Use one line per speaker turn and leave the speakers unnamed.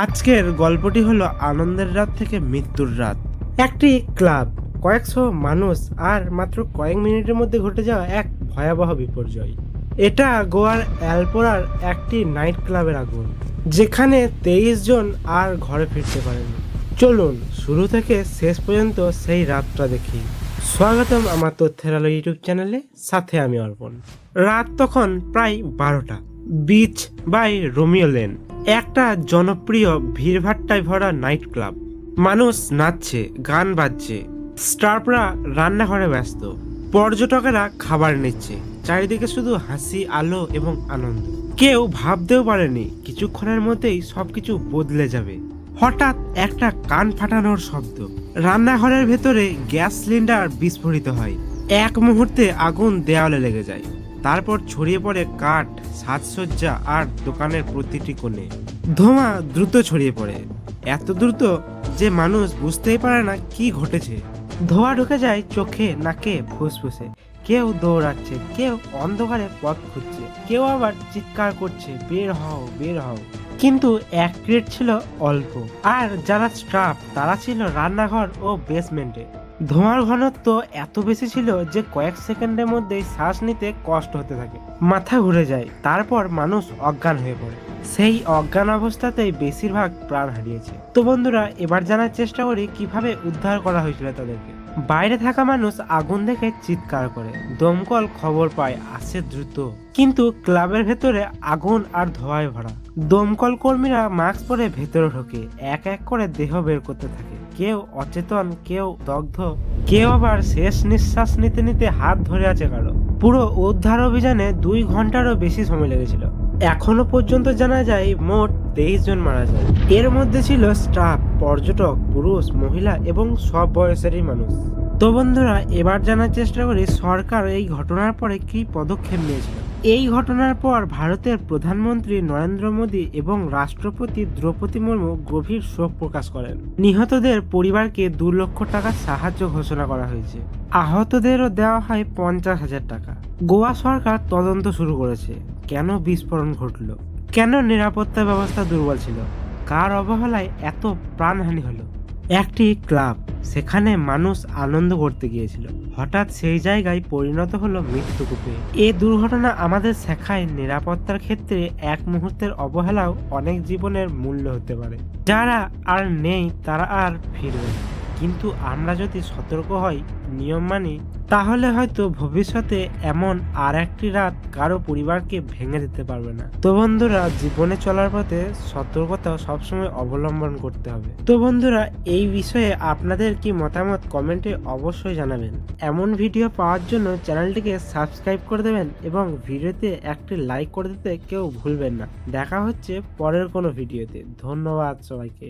আজকের গল্পটি হলো আনন্দের রাত থেকে মৃত্যুর রাত। একটি ক্লাব, কয়েকশো মানুষ আর মাত্র কয়েক মিনিটের মধ্যে ঘটে যাওয়া এক ভয়াবহ বিপর্যয়। এটা গোয়ার অ্যালপোরার একটি নাইট ক্লাবের আগুন, যেখানে তেইশ জন আর ঘরে ফিরতে পারেনি চলুন, শুরু থেকে শেষ পর্যন্ত সেই রাতটা দেখি। স্বাগতম আমার তথ্যের আলো ইউটিউব চ্যানেলে, সাথে আমি অর্পণ। রাত তখন প্রায় বারোটা। বিচ বাই রোমিও লেন একটা জনপ্রিয় ভিড়ভাট্টায় ভরা নাইট ক্লাব মানুষ নাচছে, গান বাজছে স্টাফরা রান্নাঘরে ব্যস্ত। পর্যটকেরা খাবার নিচ্ছে, চারিদিকে শুধু হাসি, আলো এবং আনন্দ। কেউ ভাবতেও পারেনি, কিছুক্ষণের মধ্যেই সবকিছু বদলে যাবে। হঠাৎ একটা কান ফাটানোর শব্দ। রান্নাঘরের ভেতরে গ্যাস সিলিন্ডার বিস্ফোরিত হয়। এক মুহূর্তে আগুন দেওয়ালে লেগে যায়। তারপর ছড়িয়ে পড়ে কাঠ সাজসজ্জা আর দোকানের প্রতিটি কোণে। ধোঁয়া দ্রুত ছড়িয়ে পড়ে। এত দ্রুত যে মানুষ বুঝতেই পারে না কি ঘটেছে। ধোঁয়া ঢুকে যায় চোখে নাকে ফুসফুসে। কেউ দৌড়াচ্ছে কেউ অন্ধকারে পথ খুঁজছে কেউ আবার চিৎকার করছে বের হও বের হও। কিন্তু এক ক্রেট ছিল অল্প আর যারা স্টাফ তারা ছিল রান্নাঘর ও বেসমেন্টে। ধোঁয়ার ঘনত্ব এত বেশি ছিল যে কয়েক সেকেন্ডের মধ্যেই শ্বাস নিতে কষ্ট হতে থাকে। মাথা ঘুরে যায়, তারপর মানুষ অজ্ঞান হয়ে পড়ে। সেই অজ্ঞান অবস্থাতেই বেশিরভাগ প্রাণ হারিয়েছে। তো বন্ধুরা, এবার জানার চেষ্টা করি কীভাবে উদ্ধার করা হয়েছিল তাদেরকে। বাইরে থাকা মানুষ আগুন দেখে চিৎকার করে। দমকল খবর পায়, আসে দ্রুত। কিন্তু ক্লাবের ভেতরে আগুন আর ধোঁয়ায় ভরা। দমকল কর্মীরা মাস্ক পরে ভেতরে ঢোকে। এক এক করে দেহ বের করতে থাকে। কেউ অচেতন, কেউ দগ্ধ, কেউ আবার শেষ নিঃশ্বাস নিতে নিতে হাত ধরে আছে কারও। পুরো উদ্ধার অভিযানে দুই ঘন্টারও বেশি সময় লেগেছিল। এখনও পর্যন্ত জানা যায় মোট তেইশ জন মারা যায়। এর মধ্যে ছিল স্টাফ, পর্যটক, পুরুষ, মহিলা এবং সব বয়সেরই মানুষ। তো বন্ধুরা, এবার জানার চেষ্টা করি, সরকার এই ঘটনার পরে কি পদক্ষেপ নিয়েছিল? এই ঘটনার পর ভারতের প্রধানমন্ত্রী নরেন্দ্র মোদী এবং রাষ্ট্রপতি দ্রৌপদী মুর্মু গভীর শোক প্রকাশ করেন। নিহতদের পরিবারকে দু লক্ষ টাকার সাহায্য ঘোষণা করা হয়েছে। আহতদেরও দেওয়া হয় পঞ্চাশ হাজার টাকা। গোয়া সরকার তদন্ত শুরু করেছে। কেন বিস্ফোরণ ঘটলো? কেন নিরাপত্তা ব্যবস্থা দুর্বল ছিল? কার অবহেলায় এত প্রাণহানি হলো? একটি ক্লাব, সেখানে মানুষ আনন্দ করতে গিয়েছিল। হঠাৎ সেই জায়গায় পরিণত হলো মৃত্যুকূপে। এ দুর্ঘটনা আমাদের শেখায় নিরাপত্তার ক্ষেত্রে এক মুহূর্তের অবহেলাও অনেক জীবনের মূল্য হতে পারে। যারা আর নেই, তারা আর ফিরবে না। কিন্তু আমরা যদি সতর্ক হই নিয়ম মানি, তাহলে হয়তো ভবিষ্যতে এমন আর একটি রাত কারও পরিবারকে ভেঙে দিতে পারবে না। তো বন্ধুরা, জীবনে চলার পথে সতর্কতা সবসময় অবলম্বন করতে হবে। তো বন্ধুরা, এই বিষয়ে আপনাদের কি মতামত কমেন্টে অবশ্যই জানাবেন। এমন ভিডিও পাওয়ার জন্য চ্যানেলটিকে সাবস্ক্রাইব করে দেবেন এবং ভিডিওতে একটি লাইক করে দিতে কেউ ভুলবেন না। দেখা হচ্ছে পরের কোনো ভিডিওতে। ধন্যবাদ সবাইকে।